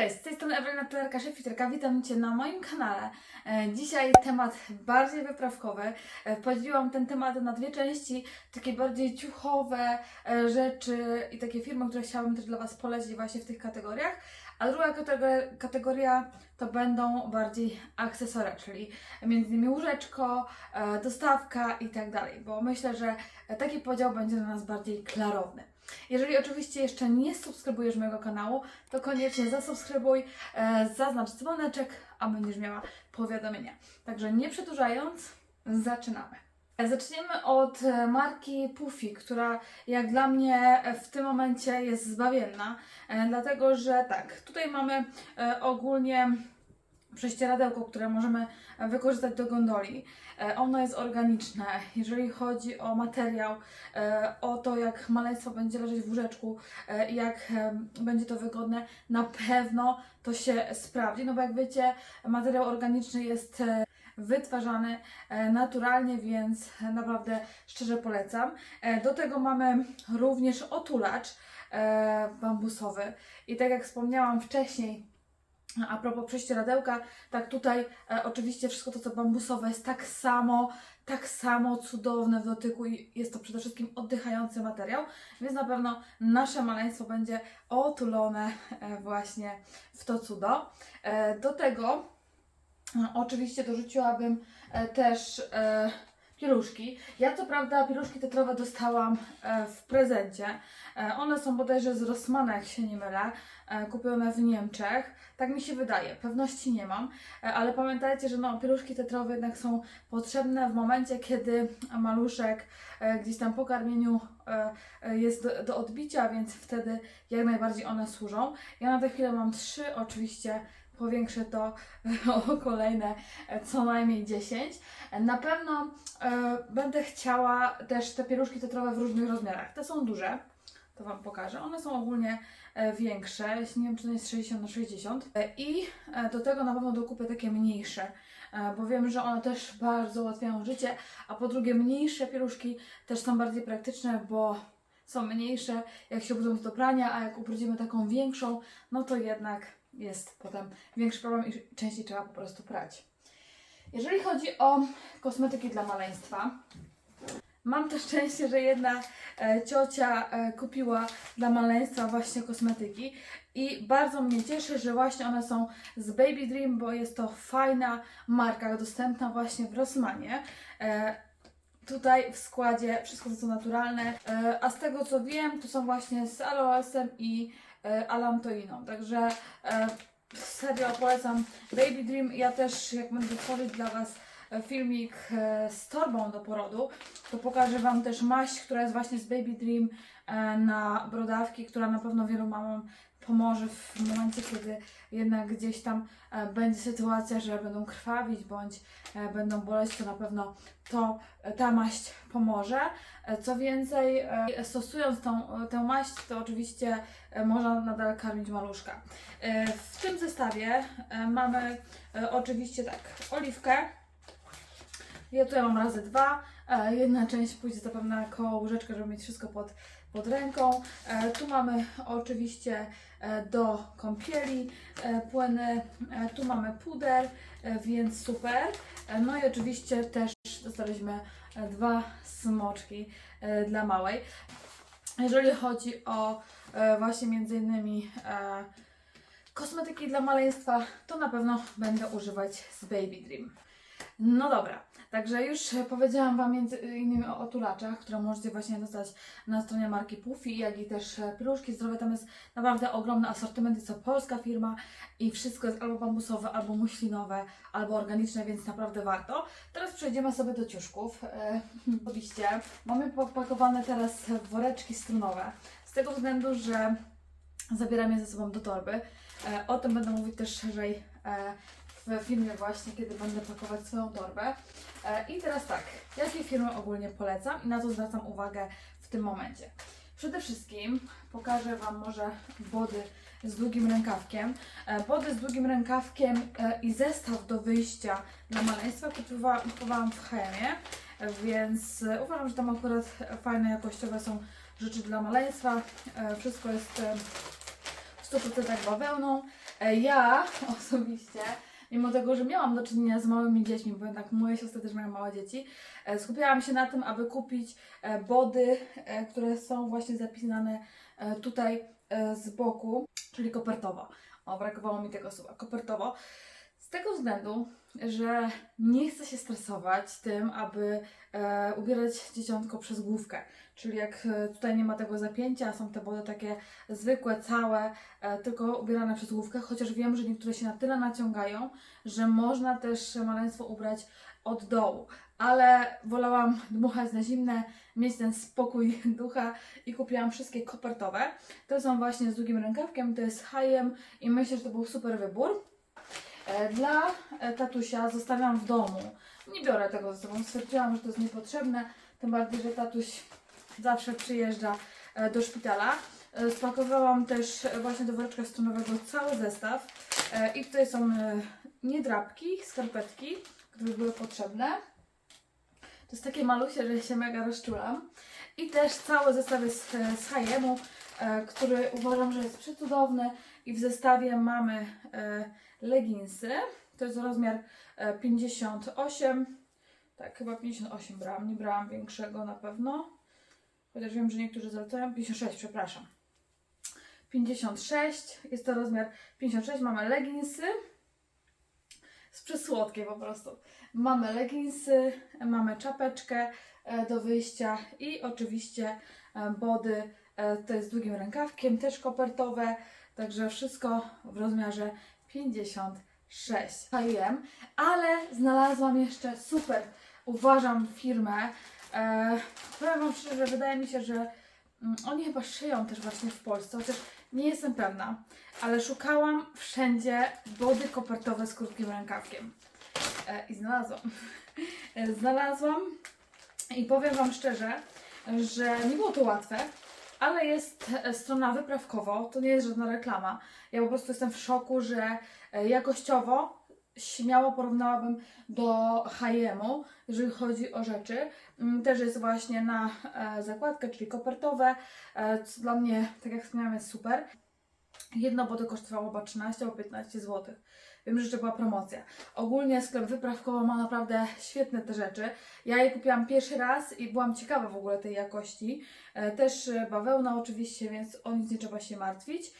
Cześć, z tej strony Ewelina Telerka, szefiterka. Witam Cię na moim kanale. E, Dzisiaj temat bardziej wyprawkowy. E, Podzieliłam ten temat na dwie części, takie bardziej ciuchowe e, rzeczy i takie firmy, które chciałabym też dla Was polecić właśnie w tych kategoriach. A druga kategoria, to będą bardziej akcesoria, czyli innymi łóżeczko, e, dostawka i tak dalej, bo myślę, że taki podział będzie dla nas bardziej klarowny. Jeżeli oczywiście jeszcze nie subskrybujesz mojego kanału, to koniecznie zasubskrybuj, e, zaznacz dzwoneczek, a będziesz miała powiadomienia. Także nie przedłużając, zaczynamy. Zaczniemy od e, marki Puffy, która jak dla mnie e, w tym momencie jest zbawienna, e, dlatego że tak, tutaj mamy ogólnie prześcieradełko, które możemy wykorzystać do gondoli. Ono jest organiczne, jeżeli chodzi o materiał, o to jak maleństwo będzie leżeć w łóżeczku, jak będzie to wygodne, na pewno to się sprawdzi, no bo jak wiecie, materiał organiczny jest wytwarzany e, naturalnie, więc naprawdę szczerze polecam. E, Do tego mamy również otulacz e, bambusowy i tak jak wspomniałam wcześniej, a propos prześcieradełka, tak tutaj e, oczywiście wszystko to co bambusowe jest tak samo, tak samo cudowne w dotyku i jest to przede wszystkim oddychający materiał, więc na pewno nasze maleństwo będzie otulone e, właśnie w to cudo. E, do tego oczywiście dorzuciłabym e, też e, pieluszki. Ja co prawda pieluszki tetrowe dostałam e, w prezencie. One są bodajże z Rossmana, jak się nie mylę, kupione w Niemczech. Tak mi się wydaje, pewności nie mam, ale pamiętajcie, że no, pieluszki tetrowe jednak są potrzebne w momencie, kiedy maluszek gdzieś tam po karmieniu jest do, do odbicia, więc wtedy jak najbardziej one służą. Ja na tę chwilę mam trzy, oczywiście powiększę to o kolejne e, co najmniej 10. E, Na pewno e, będę chciała też te pieluszki tetrowe w różnych rozmiarach. Te są duże, to Wam pokażę. One są ogólnie e, większe, nie wiem czy to jest 60 na 60 E, i do tego na pewno dokupię takie mniejsze, bo wiem, że one też bardzo ułatwiają życie, a po drugie mniejsze pieluszki też są bardziej praktyczne, bo są mniejsze, jak się ubrudzą do prania, a jak ubrudzimy taką większą, no to jednak jest potem większy problem i częściej trzeba po prostu prać. Jeżeli chodzi o kosmetyki dla maleństwa, mam to szczęście, że jedna e, ciocia e, kupiła dla maleństwa właśnie kosmetyki i bardzo mnie cieszy, że właśnie one są z Baby Dream, bo jest to fajna marka, dostępna właśnie w Rossmanie. Tutaj w składzie wszystko to naturalne, e, a z tego co wiem, to są właśnie z aloesem i e, alantoiną. Także e, serio polecam Baby Dream. Ja też jak będę tworzyć dla Was filmik z torbą do porodu, to pokażę Wam też maść, która jest właśnie z Baby Dream na brodawki, która na pewno wielu mamom pomoże w momencie, kiedy jednak gdzieś tam e, będzie sytuacja, że będą krwawić bądź e, będą boleć, to na pewno to e, ta maść pomoże. Co więcej, stosując tą, tę maść, to oczywiście można nadal karmić maluszka. W tym zestawie mamy oczywiście tak, oliwkę. Ja tutaj mam razy dwa. Jedna część pójdzie zapewne koło łóżeczka, żeby mieć wszystko pod, pod ręką. E, Tu mamy oczywiście e, do kąpieli e, płyny. Tu mamy puder, więc super. No i oczywiście też dostaliśmy dwa smoczki dla małej. Jeżeli chodzi o właśnie między innymi kosmetyki dla maleństwa, to na pewno będę używać z Baby Dream. No dobra, także już e, powiedziałam Wam między innymi o otulaczach, które możecie właśnie dostać na stronie marki Puffy, jak i też e, pieluszki zdrowe. Tam jest naprawdę ogromny asortyment, jest to polska firma i wszystko jest albo bambusowe, albo muślinowe, albo organiczne, więc naprawdę warto. Teraz przejdziemy sobie do ciuszków. E, Oczywiście mamy popakowane teraz woreczki strunowe, z tego względu, że zabieram je ze sobą do torby. E, O tym będę mówić też szerzej e, w filmie właśnie, kiedy będę pakować swoją torbę. E, I teraz tak, jakie firmy ogólnie polecam i na co zwracam uwagę w tym momencie. Przede wszystkim pokażę Wam może body z długim rękawkiem. E, Body z długim rękawkiem e, i zestaw do wyjścia dla maleństwa kupiwa- kupowałam w H&M, więc uważam, że tam akurat fajne, jakościowe są rzeczy dla maleństwa. Wszystko jest w w 100% bawełną. Ja osobiście, mimo tego, że miałam do czynienia z małymi dziećmi, bo jednak moje siostry też mają małe dzieci, e, skupiałam się na tym, aby kupić e, body, e, które są właśnie zapisane tutaj z boku, czyli kopertowo. O, brakowało mi tego słowa, kopertowo. Z tego względu, że nie chcę się stresować tym, aby e, ubierać dzieciątko przez główkę. Czyli jak e, tutaj nie ma tego zapięcia, są te body takie zwykłe, całe, e, tylko ubierane przez główkę, chociaż wiem, że niektóre się na tyle naciągają, że można też maleństwo ubrać od dołu. Ale wolałam dmuchać na zimne, mieć ten spokój ducha i kupiłam wszystkie kopertowe. To są właśnie z długim rękawkiem, to jest H&M i myślę, że to był super wybór. E, Dla e, tatusia zostawiam w domu. Nie biorę tego ze sobą, stwierdziłam, że to jest niepotrzebne, tym bardziej, że tatuś zawsze przyjeżdża e, do szpitala. Spakowałam też właśnie do woreczka stronowego cały zestaw i tutaj są niedrapki, skarpetki, które były potrzebne. To jest takie malusie, że się mega rozczulam. I też cały zestaw jest z H&M-u, który uważam, że jest przecudowny. I w zestawie mamy e, leginsy. To jest rozmiar e, 58. Tak, chyba 58 brałam. Nie brałam większego na pewno. Chociaż wiem, że niektórzy zalecają. 56, przepraszam. 56. Jest to rozmiar 56. Mamy leginsy. Jest przesłodkie po prostu. Mamy leginsy, mamy czapeczkę e, do wyjścia i oczywiście e, body. E, To jest długim rękawkiem, też kopertowe. Także wszystko w rozmiarze 56 H&M, ale znalazłam jeszcze super, uważam, firmę. E, powiem Wam szczerze, wydaje mi się, że mm, oni chyba szyją też właśnie w Polsce, chociaż nie jestem pewna, ale szukałam wszędzie body kopertowe z krótkim rękawkiem. E, I znalazłam. E, znalazłam i powiem Wam szczerze, że nie było to łatwe, ale jest e, strona wyprawkowo, to nie jest żadna reklama. Ja po prostu jestem w szoku, że e, jakościowo śmiało porównałabym do H&M-u, jeżeli chodzi o rzeczy. Mm, Też jest właśnie na e, zakładkę, czyli kopertowe, co dla mnie, tak jak wspomniałam, jest super. Jedno boty kosztowało chyba 13 albo 15 zł. Wiem, że jeszcze była promocja. Ogólnie sklep wyprawkowo ma naprawdę świetne te rzeczy. Ja je kupiłam pierwszy raz i byłam ciekawa w ogóle tej jakości. E, Też e, bawełna oczywiście, więc o nic nie trzeba się martwić.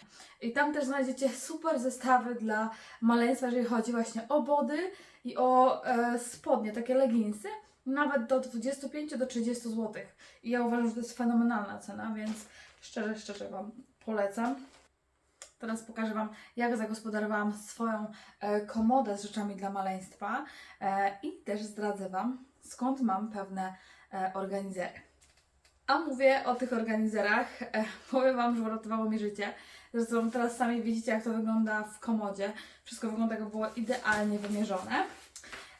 I tam też znajdziecie super zestawy dla maleństwa, jeżeli chodzi właśnie o body i o e, spodnie, takie leginsy. Nawet do 25 do 30 zł. I ja uważam, że to jest fenomenalna cena, więc szczerze, szczerze Wam polecam. Teraz pokażę Wam, jak zagospodarowałam swoją e, komodę z rzeczami dla maleństwa e, i też zdradzę Wam, skąd mam pewne e, organizery. A mówię o tych organizerach, powiem Wam, że uratowało mi życie. Zresztą teraz sami widzicie, jak to wygląda w komodzie. Wszystko wygląda, jakby było idealnie wymierzone.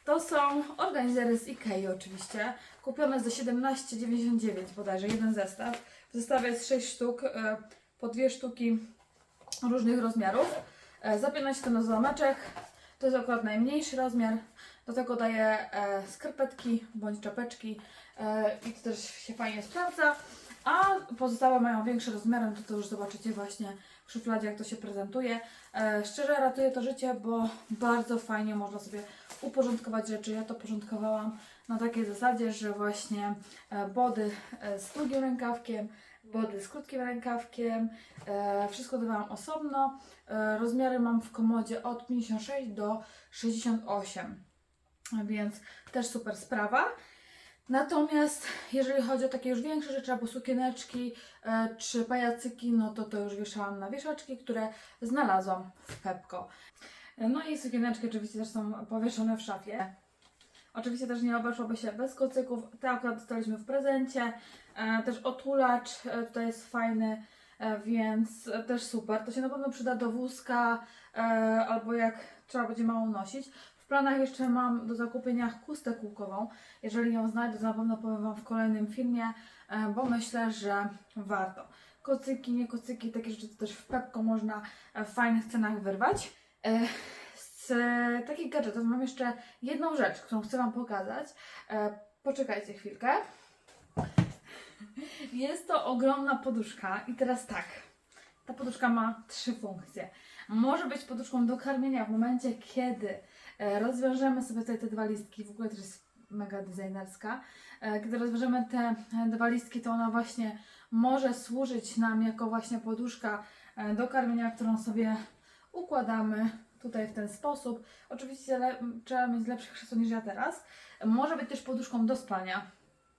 To są organizery z Ikei oczywiście, kupione za 17,99 bodajże, jeden zestaw. W zestawie jest 6 sztuk, po dwie sztuki różnych rozmiarów. E, Zapiena się to na zameczek. To jest akurat najmniejszy rozmiar. Do tego daję e, skarpetki bądź czapeczki e, i to też się fajnie sprawdza. A pozostałe mają większe rozmiary, no to, to już zobaczycie właśnie w szufladzie, jak to się prezentuje. Szczerze ratuje to życie, bo bardzo fajnie można sobie uporządkować rzeczy. Ja to porządkowałam na takiej zasadzie, że właśnie body z długim rękawkiem, body z krótkim rękawkiem, e, wszystko dawałam osobno. E, rozmiary mam w komodzie od 56 do 68, więc też super sprawa. Natomiast jeżeli chodzi o takie już większe rzeczy, albo sukieneczki e, czy pajacyki, no to to już wieszałam na wieszaczki, które znalazłam w Pepko. E, No i sukieneczki oczywiście też są powieszone w szafie. Oczywiście też nie obeszłoby się bez kocyków. Te akurat dostaliśmy w prezencie. E, też otulacz e, tutaj jest fajny, e, więc też super. To się na pewno przyda do wózka albo jak trzeba będzie mało nosić. W planach jeszcze mam do zakupienia chustę kółkową. Jeżeli ją znajdę, to na pewno powiem Wam w kolejnym filmie, bo myślę, że warto. Kocyki, nie kocyki, takie rzeczy też w Pepko można w fajnych cenach wyrwać. Z e, takich gadżetów mam jeszcze jedną rzecz, którą chcę Wam pokazać. E, Poczekajcie chwilkę. Jest to ogromna poduszka i teraz tak. ta poduszka ma trzy funkcje. Może być poduszką do karmienia w momencie, kiedy e, rozwiążemy sobie tutaj te dwa listki, w ogóle też jest mega designerska. Kiedy rozwiążemy te dwa listki, to ona właśnie może służyć nam jako właśnie poduszka do karmienia, którą sobie układamy tutaj w ten sposób. Oczywiście trzeba mieć lepsze krzesło niż ja teraz. Może być też poduszką do spania.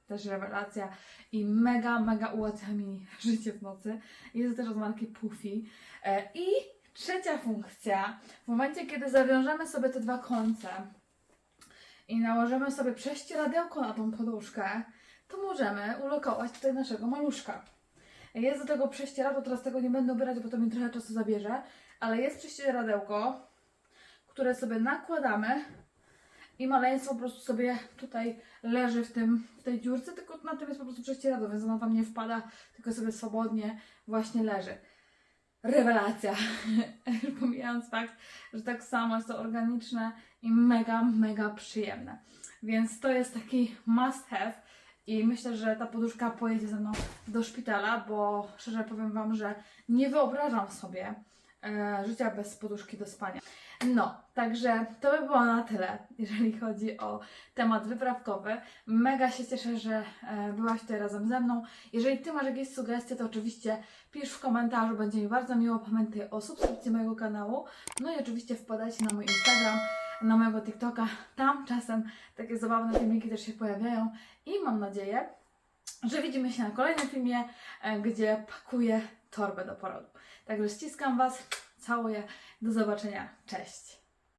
Też rewelacja i mega, mega ułatwia mi życie w nocy. Jest też od marki Puffy. E, I trzecia funkcja, w momencie kiedy zawiążemy sobie te dwa końce i nałożymy sobie prześcieradełko na tą poduszkę, to możemy ulokować tutaj naszego maluszka. Jest do tego prześcieradło, teraz tego nie będę ubierać, bo to mi trochę czasu zabierze, ale jest prześcieradełko, które sobie nakładamy i maleństwo po prostu sobie tutaj leży w, tym, w tej dziurce, tylko na tym jest po prostu prześcieradło, więc ono tam nie wpada, tylko sobie swobodnie właśnie leży. Rewelacja. Pomijając fakt, że tak samo jest to organiczne i mega, mega przyjemne. Więc to jest taki must have i myślę, że ta poduszka pojedzie ze mną do szpitala, bo szczerze powiem Wam, że nie wyobrażam sobie e, życia bez poduszki do spania. No, także to by było na tyle, jeżeli chodzi o temat wyprawkowy. Mega się cieszę, że e, byłaś tutaj razem ze mną. Jeżeli Ty masz jakieś sugestie, to oczywiście pisz w komentarzu, będzie mi bardzo miło. Pamiętaj o subskrypcji mojego kanału. No i oczywiście wpadajcie na mój Instagram, na mojego TikToka. Tam czasem takie zabawne filmiki też się pojawiają i mam nadzieję, że widzimy się na kolejnym filmie, e, gdzie pakuję torbę do porodu. Także ściskam Was, całuję, do zobaczenia, cześć!